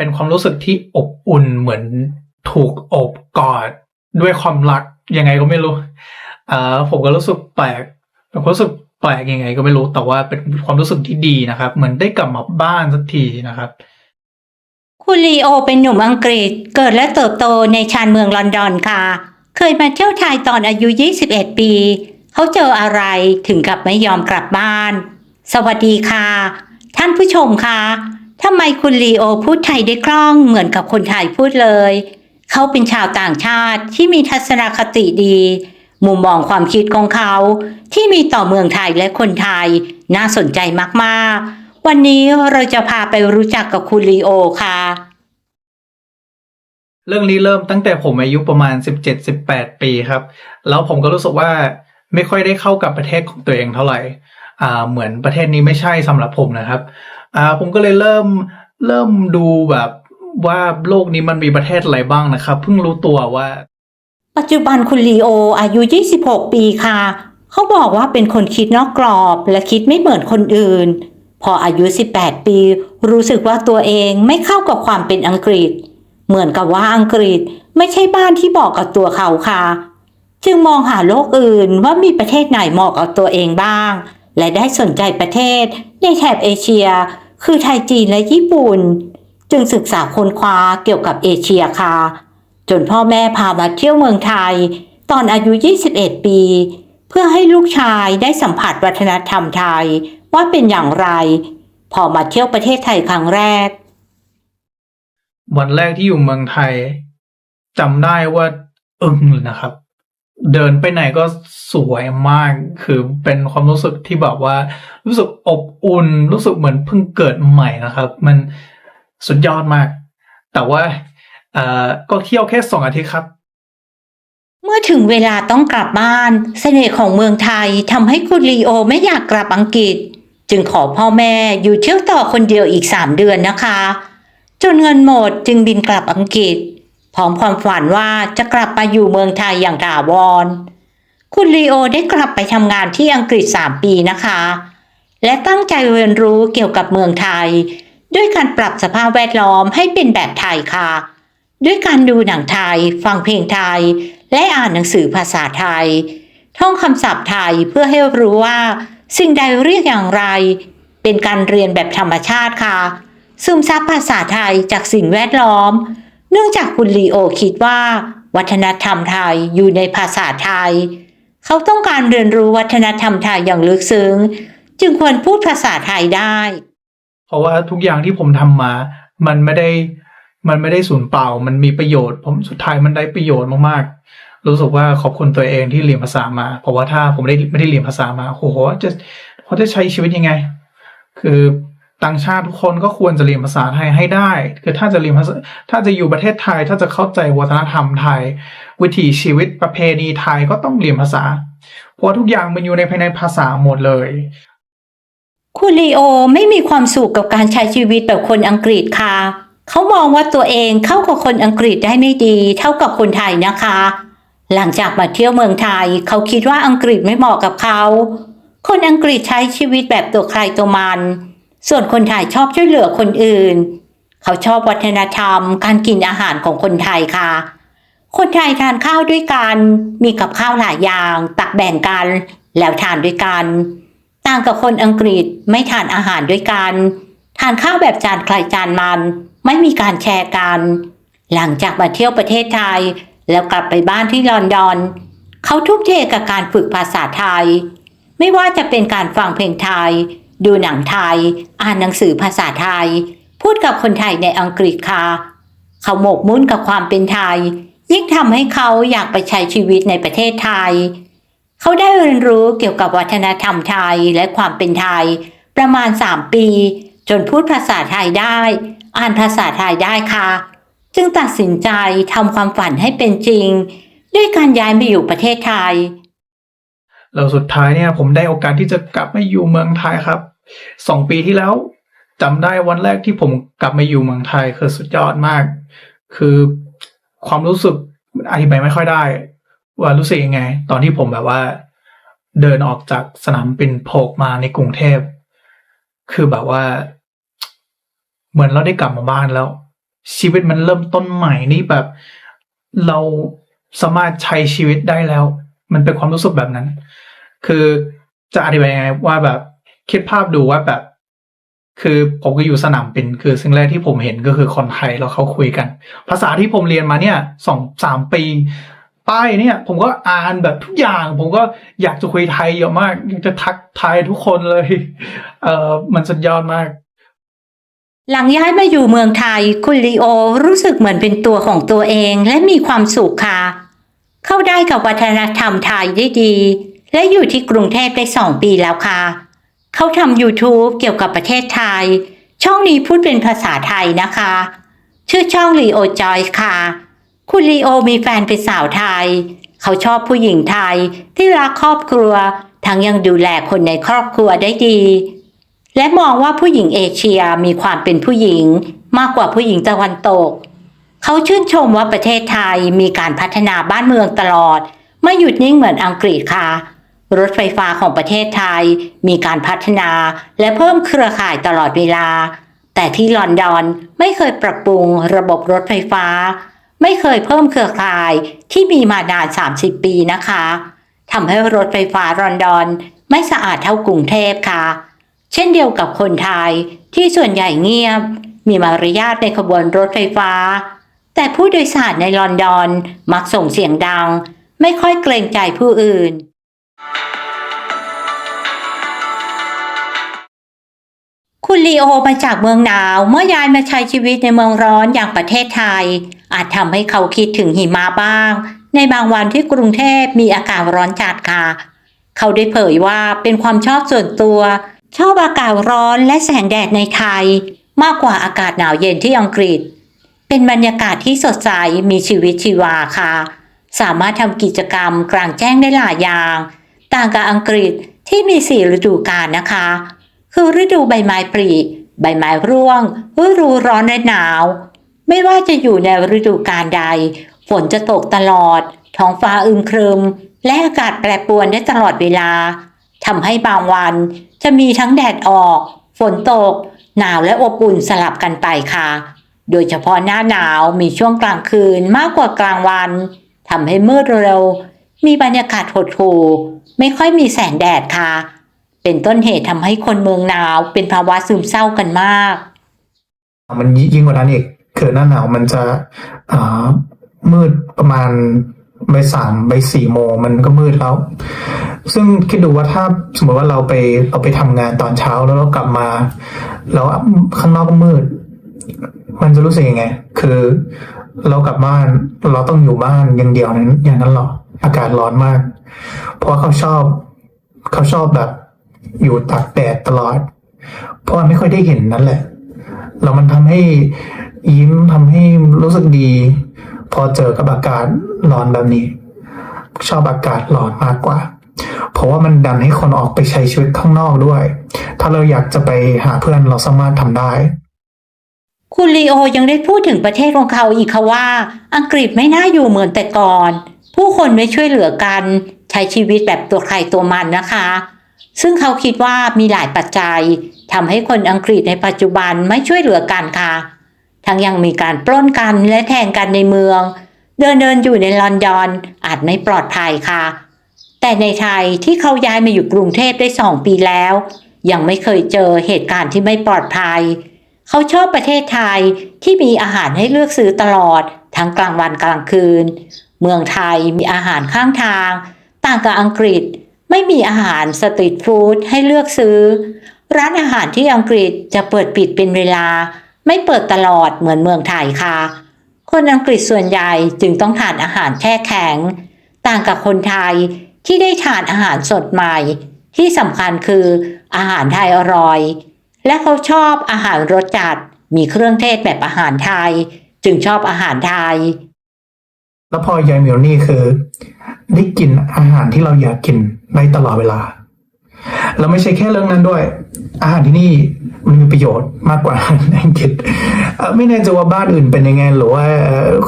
เป็นความรู้สึกที่อบอุ่นเหมือนถูกอบกอดด้วยความรักยังไงก็ไม่รู้อ่าผมก็รู้สึกแปลกเป็นความรู้สึกแปลกยังไงก็ไม่รู้แต่ว่าเป็นความรู้สึกที่ดีนะครับ เหมือนได้กลับมาบ้านสักทีนะครับ คุณลีโอเป็นหนุ่มอังกฤษเกิดและเติบโตในชานเมืองลอนดอนค่ะ เคยมาเที่ยวไทยตอนอายุ 21 ปี เขาเจออะไรถึงกับไม่ยอมกลับบ้าน สวัสดีค่ะ ท่านผู้ชมค่ะ ทำไมคุณลีโอพูดไทยได้คล่องเหมือนกับคนไทยพูดเลย เขาเป็นชาวต่างชาติที่มีทัศนคติดี มุมมองความคิดของเขา ที่มีต่อเมืองไทยและคนไทย น่าสนใจมากๆ วันนี้เราจะพาไปรู้จักกับคุณลีโอค่ะ เรื่องนี้เริ่มตั้งแต่ผมอายุประมาณสิบเจ็ดสิบแปดปีครับ แล้วผมก็รู้สึกว่าไม่ค่อยได้เข้ากับประเทศของตัวเองเท่าไหร่ อ่า เหมือนประเทศนี้ไม่ใช่สำหรับผมนะครับ อ่าผมก็เลยเริ่มเริ่มดูแบบว่าโลกนี้มันมีประเทศอะไรบ้างนะครับ เพิ่งรู้ตัวว่า ปัจจุบันคุณลีโออายุ 26 ปีค่ะ เขาบอกว่าเป็นคนคิดนอกกรอบและคิดไม่เหมือนคนอื่น พออายุ 18 ปี รู้สึกว่าตัวเองไม่เข้ากับความเป็นอังกฤษ เหมือนกับว่าอังกฤษไม่ใช่บ้านที่เหมาะกับตัวเขาค่ะ จึงมองหาโลกอื่นว่ามีประเทศไหนเหมาะกับตัวเองบ้าง และได้สนใจประเทศในแถบเอเชีย คือไทยจีนและญี่ปุ่น จึงศึกษาค้นคว้าเกี่ยวกับเอเชียค่ะ จนพ่อแม่พามาเที่ยวเมืองไทย ตอนอายุ 21 ปี เพื่อให้ลูกชายได้สัมผัสวัฒนธรรมไทยว่าเป็นอย่างไร พอมาเที่ยวประเทศไทยครั้งแรก วันแรกที่อยู่เมืองไทยจำได้ว่าอึ้งเลยนะครับ เดินไปไหนก็สวยมาก คือเป็นความรู้สึกที่แบบว่า รู้สึกอบอุ่น รู้สึกเหมือนเพิ่งเกิดใหม่นะครับ มันสุดยอดมาก แต่ว่าเอ่อก็เที่ยวแค่สองอาทิตย์ครับ เมื่อถึงเวลาต้องกลับบ้าน เสน่ห์ของเมืองไทยทำให้คุณลีโอไม่อยากกลับอังกฤษ จึงขอพ่อแม่อยู่เที่ยวต่อคนเดียวอีกสามเดือนนะคะ จนเงินหมดจึงบินกลับอังกฤษ พร้อมความฝันว่าจะกลับมาอยู่เมืองไทยอย่างถาวร คุณลีโอได้กลับไปทำงานที่อังกฤษสามปีนะคะ และตั้งใจเรียนรู้เกี่ยวกับเมืองไทย ด้วยการปรับสภาพแวดล้อมให้เป็นแบบไทยค่ะ ด้วยการดูหนังไทย ฟังเพลงไทย และอ่านหนังสือภาษาไทย ท่องคำศัพท์ไทยเพื่อให้รู้ว่า สิ่งใดเรียกอย่างไร เป็นการเรียนแบบธรรมชาติค่ะ ซึมซับภาษาไทยจากสิ่งแวดล้อม เนื่องจากคุณลีโอคิดว่า วัฒนธรรมไทยอยู่ในภาษาไทย เขาต้องการเรียนรู้วัฒนธรรมไทยอย่างลึกซึ้ง จึงควรพูดภาษาไทยได้ เพราะว่าทุกอย่างที่ผมทำมา มันไม่ได้ มันไม่ได้สูญเปล่า มันมีประโยชน์ ผมสุดท้ายมันได้ประโยชน์มากๆ รู้สึกว่าขอบคุณตัวเองที่เรียนภาษามา เพราะว่าถ้าผมไม่ได้ไม่ได้เรียนภาษามาโอ้โหจะเขาจะใช้ชีวิตยังไง คือ ต่างชาติทุกคนก็ควรจะเรียนภาษาไทยให้ได้ คือถ้าจะเรียนภาษาถ้าจะอยู่ประเทศไทย ถ้าจะเข้าใจวัฒนธรรมไทย วิถีชีวิตประเพณีไทยก็ต้องเรียนภาษา เพราะทุกอย่างมันอยู่ในภายในภาษาหมดเลย คุณลีโอไม่มีความสุขกับการใช้ชีวิตแบบคนอังกฤษค่ะ เขามองว่าตัวเองเข้ากับคนอังกฤษได้ไม่ดี เท่ากับคนไทยนะคะ หลังจากมาเที่ยวเมืองไทย เขาคิดว่าอังกฤษไม่เหมาะกับเขา คนอังกฤษใช้ชีวิตแบบตัวใครตัวมัน ส่วนคนไทยชอบช่วยเหลือคนอื่น เขาชอบวัฒนธรรม การกินอาหารของคนไทยค่ะ คนไทยทานข้าวด้วยกัน มีกับข้าวหลายอย่าง ตักแบ่งกัน แล้วทานด้วยกัน ต่างกับคนอังกฤษไม่ทานอาหารด้วยกัน ทานข้าวแบบจานใครจานมัน ไม่มีการแชร์กัน หลังจากมาเที่ยวประเทศไทย แล้วกลับไปบ้านที่ลอนดอน เขาทุ่มเทกับการฝึกภาษาไทย ไม่ว่าจะเป็นการฟังเพลงไทย ดูหนังไทย อ่านหนังสือภาษาไทย พูดกับคนไทยในอังกฤษค่ะ เขาหมกมุ่นกับความเป็นไทย ยิ่งทำให้เขาอยากไปใช้ชีวิตในประเทศไทย เขาได้เรียนรู้เกี่ยวกับวัฒนธรรมไทยและความเป็นไทย ประมาณ 3 ปี จนพูดภาษาไทยได้ อ่านภาษาไทยได้ค่ะ จึงตัดสินใจทำความฝันให้เป็นจริง ด้วยการย้ายมาอยู่ประเทศไทยแล้วสุดท้ายเนี่ยผมได้โอกาสที่จะกลับมาอยู่เมืองไทยครับ สองปีที่แล้วจำได้วันแรกที่ผมกลับมาอยู่เมืองไทยคือสุดยอดมาก คือความรู้สึกอธิบายไม่ค่อยได้ ว่ารู้สึกยังไง ตอนที่ผมแบบว่า เดินออกจากสนามบินโผกมาในกรุงเทพ คือแบบว่า เหมือนเราได้กลับมาบ้านแล้ว ชีวิตมันเริ่มต้นใหม่นี่แบบ เราสามารถใช้ชีวิตได้แล้ว มันเป็นความรู้สึกแบบนั้น คือจะอธิบายยังไงว่าแบบ คิดภาพดูว่าแบบ คือผมก็อยู่สนามบินคือสิ่งแรกที่ผมเห็นก็คือคนไทยแล้วเขาคุยกัน ภาษาที่ผมเรียนมาเนี่ยสองสามปีป้ายเนี่ย ผมก็อ่านแบบทุกอย่าง ผมก็อยากจะคุยไทยเยอะมากอยากจะทักไทยทุกคนเลย เออมันสุดยอดมาก หลังย้ายมาอยู่เมืองไทย คุณลีโอรู้สึกเหมือนเป็นตัวของตัวเองและมีความสุขค่ะ เข้าได้กับวัฒนธรรมไทยได้ดี และอยู่ที่กรุงเทพได้สองปีแล้วค่ะ เขาทำ YouTube เกี่ยวกับประเทศไทย ช่องนี้พูดเป็นภาษาไทยนะคะ ชื่อช่องลีโอจอยค่ะ คุณลีโอมีแฟนเป็นสาวไทย เขาชอบผู้หญิงไทยที่รักครอบครัว ทั้งยังดูแลคนในครอบครัวได้ดี และมองว่าผู้หญิงเอเชียมีความเป็นผู้หญิงมากกว่าผู้หญิงตะวันตก เขาชื่นชมว่าประเทศไทยมีการพัฒนาบ้านเมืองตลอด ไม่หยุดนิ่งเหมือนอังกฤษค่ะ รถไฟฟ้าของประเทศไทย มีการพัฒนาและเพิ่มเครือข่ายตลอดเวลา แต่ที่ลอนดอนไม่เคยปรับปรุงระบบรถไฟฟ้า ไม่เคยเพิ่มเครือข่ายที่มีมานาน 30 ปีนะคะทำให้รถไฟฟ้าลอนดอนไม่สะอาดเท่ากรุงเทพค่ะ เช่นเดียวกับคนไทยที่ส่วนใหญ่เงียบ มีมารยาทในขบวนรถไฟฟ้า แต่ผู้โดยสารในลอนดอนมักส่งเสียงดัง ไม่ค่อยเกรงใจผู้อื่น คุณลีโอมาจากเมืองหนาว เมื่อย้ายมาใช้ชีวิตในเมืองร้อนอย่างประเทศไทย อาจทำให้เขาคิดถึงหิมะบ้าง ในบางวันที่กรุงเทพมีอากาศร้อนจัดค่ะ เขาได้เผยว่าเป็นความชอบส่วนตัว ชอบอากาศร้อนและแสงแดดในไทย มากกว่าอากาศหนาวเย็นที่อังกฤษ เป็นบรรยากาศที่สดใสมีชีวิตชีวาค่ะ สามารถทำกิจกรรมกลางแจ้งได้หลายอย่าง ต่างกับอังกฤษที่มีสี่ฤดูกาลนะคะ คือฤดูใบไม้ผลิใบไม้ร่วงฤดูร้อนและหนาว ไม่ว่าจะอยู่ในฤดูกาลใด ฝนจะตกตลอด ท้องฟ้าอึมครึม และอากาศแปรปรวนได้ตลอดเวลาทำให้บางวันจะมีทั้งแดดออก ฝนตก หนาวและอบอุ่นสลับกันไปค่ะ โดยเฉพาะหน้าหนาวมีช่วงกลางคืนมากกว่ากลางวันทำให้มืดเร็ว มีบรรยากาศหดหู่ ไม่ค่อยมีแสงแดดค่ะ เป็นต้นเหตุทำให้คนเมืองหนาว เป็นภาวะซึมเศร้ากันมาก มันยิ่งกว่านั้นอีกคือหน้าหนาวมันจะอ่ามืดประมาณใบสามใบสี่โมงมันก็มืดแล้ว ซึ่งคิดดูว่าถ้าสมมติว่าเราไปเราไปทำงานตอนเช้าแล้วเรากลับมา แล้วข้างนอกก็มืด มันจะรู้สึกยังไง คือเรากลับบ้านเราต้องอยู่บ้านอย่างเดียวนั้นอย่างนั้นหรออากาศร้อนมาก เพราะเขาชอบ เขาชอบแบบ อยู่ตากแดดตลอด เพราะไม่ค่อยได้เห็นนั่นแหละ แล้วมันทำให้ยิ้มทำให้รู้สึกดี พอเจอกับอากาศร้อนแบบนี้ ชอบอากาศร้อนมากกว่า เพราะว่ามันดันให้คนออกไปใช้ชีวิตข้างนอกด้วย ถ้าเราอยากจะไปหาเพื่อนเราสามารถทำได้คุณลีโอยังได้พูดถึงประเทศของเขาอีกค่ะว่า อังกฤษไม่น่าอยู่เหมือนแต่ก่อน ผู้คนไม่ช่วยเหลือกัน ใช้ชีวิตแบบตัวใครตัวมันนะคะ ซึ่งเขาคิดว่ามีหลายปัจจัยทำให้คนอังกฤษในปัจจุบันไม่ช่วยเหลือกันค่ะ ทั้งยังมีการปล้นกันและแทงกันในเมือง เดินเดินอยู่ในลอนดอนอาจไม่ปลอดภัยค่ะ แต่ในไทยที่เขาย้ายมาอยู่กรุงเทพได้สองปีแล้ว ยังไม่เคยเจอเหตุการณ์ที่ไม่ปลอดภัย เขาชอบประเทศไทยที่มีอาหารให้เลือกซื้อตลอด ทั้งกลางวันกลางคืน เมืองไทยมีอาหารข้างทาง ต่างกับอังกฤษ ไม่มีอาหารสตรีทฟู้ดให้เลือกซื้อ ร้านอาหารที่อังกฤษจะเปิดปิดเป็นเวลา ไม่เปิดตลอดเหมือนเมืองไทยค่ะ คนอังกฤษส่วนใหญ่จึงต้องทานอาหารแช่แข็ง ต่างกับคนไทยที่ได้ทานอาหารสดใหม่ ที่สำคัญคืออาหารไทยอร่อย และเขาชอบอาหารรสจัด มีเครื่องเทศแบบอาหารไทย จึงชอบอาหารไทย แล้วพอยายเหมียวนี่คือ ได้กินอาหารที่เราอยากกินได้ตลอดเวลา แล้วไม่ใช่แค่เรื่องนั้นด้วย อาหารที่นี่มันมีประโยชน์มากกว่าอังกฤษไม่แน่ใจว่าบ้านอื่นเป็นยังไง หรือว่า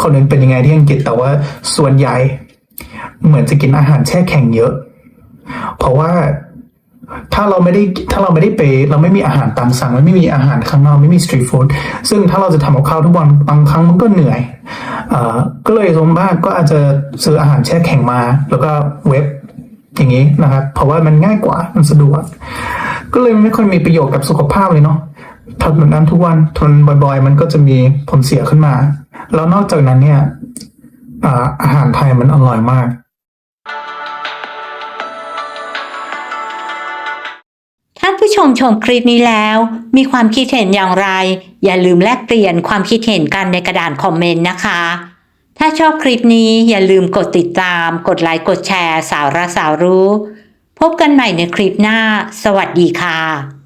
คนอื่นเป็นยังไงที่อังกฤษแต่ว่าส่วนใหญ่ เหมือนจะกินอาหารแช่แข็งเยอะ เพราะว่า ถ้าเราไม่ได้ถ้าเราไม่ได้ไปเราไม่มีอาหารตามสั่งไม่มีอาหารข้างนอกไม่มีสตรีทฟู้ดซึ่งถ้าเราจะทำกับข้าวทุกวันบางครั้งมันก็เหนื่อยอก็เลยสมมากก็อาจจะซื้ออาหารแช่แข็งมา แล้วก็เว็บอย่างนี้นะครับเพราะว่ามันง่ายกว่ามันสะดวก ก็เลยไม่ค่อยมีประโยชน์กับสุขภาพเลยเนาะทำแบบนั้นทุกวันทนบ่อย ๆ มันก็จะมีผลเสียขึ้นมา แล้วนอกจากนั้นเนี่ยอาอาหารไทยมันอร่อยมาก ชมชมคลิปนี้แล้ว มีความคิดเห็นอย่างไร อย่าลืมแลกเปลี่ยนความคิดเห็นกันในกระดานคอมเมนต์นะคะ ถ้าชอบคลิปนี้อย่าลืมกดติดตาม กดไลค์กดแชร์ สาวรักสาวรู้ พบกันใหม่ในคลิปหน้า สวัสดีค่ะ